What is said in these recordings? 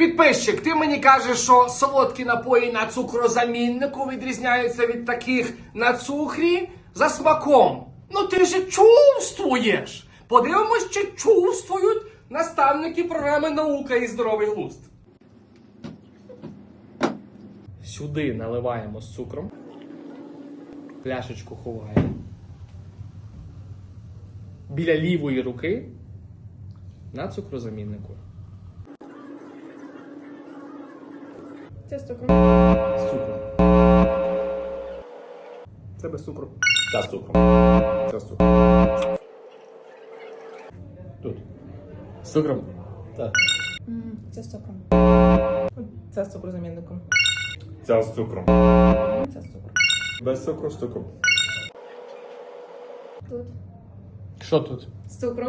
Підписчик, ти мені кажеш, що солодкі напої на цукрозаміннику відрізняються від таких на цукрі за смаком. Ну ти ж чувствуєш. Подивимось, чи чувствують наставники програми Наука і здоровий глузд. Сюди наливаємо з цукром. Пляшечку ховаємо. Біля лівої руки на цукрозаміннику. Це з цукром. З цукром. Це без цукру. Та з цукром. Це з цукром. Тут. З цукром. Так. М, Це з цукром. Це з цукрозамінником. Ця з цукром. Це з цукром. Без цукру з цукром. Тут. Що тут? З цукром.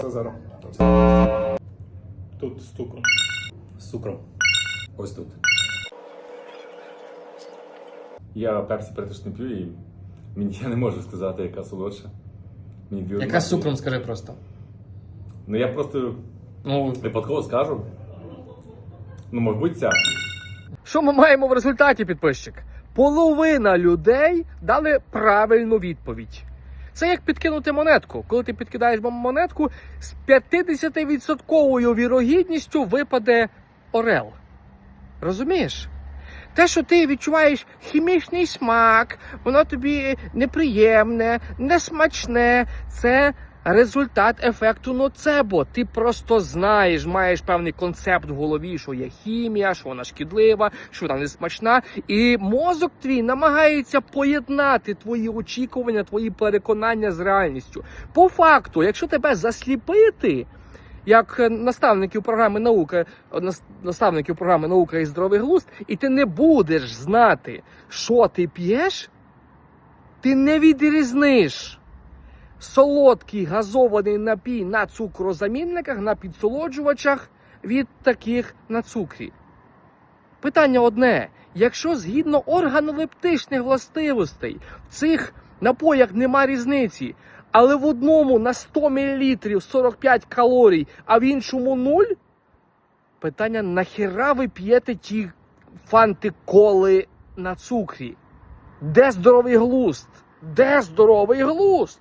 Це зараз. Тут з цукром. З цукром. Ось тут. Я пепсі практично не п'ю і мені я не можу сказати, яка солодша. Мені дві Яка однакові. з цукром, скажи просто. Ну я просто Ну, випадково скажу. Ну, мабуть, ця. Що ми маємо в результаті, підписчик? Половина людей дали правильну відповідь. Це як підкинути монетку. Коли ти підкидаєш монетку, з 50% вірогідністю випаде орел. Розумієш? Те, що ти відчуваєш хімічний смак, воно тобі неприємне, несмачне, це результат ефекту ноцебо. Ти просто знаєш, маєш певний концепт в голові, що є хімія, що вона шкідлива, що вона несмачна. І мозок твій намагається поєднати твої очікування, твої переконання з реальністю. По факту, якщо тебе засліпити, як е, наставників програми наука, е, наставників програми наука і здоровий глузд, і ти не будеш знати, що ти п'єш, ти не відрізниш солодкий газований напій на цукрозамінниках, на підсолоджувачах від таких на цукрі. Питання одне: якщо згідно органолептичних властивостей в цих напоях нема різниці, але в одному на 100 мл 45 калорій, а в іншому 0, питання нахіра ви п'єте ті фанти коли на цукрі? Де здоровий глуст? Де здоровий глузд?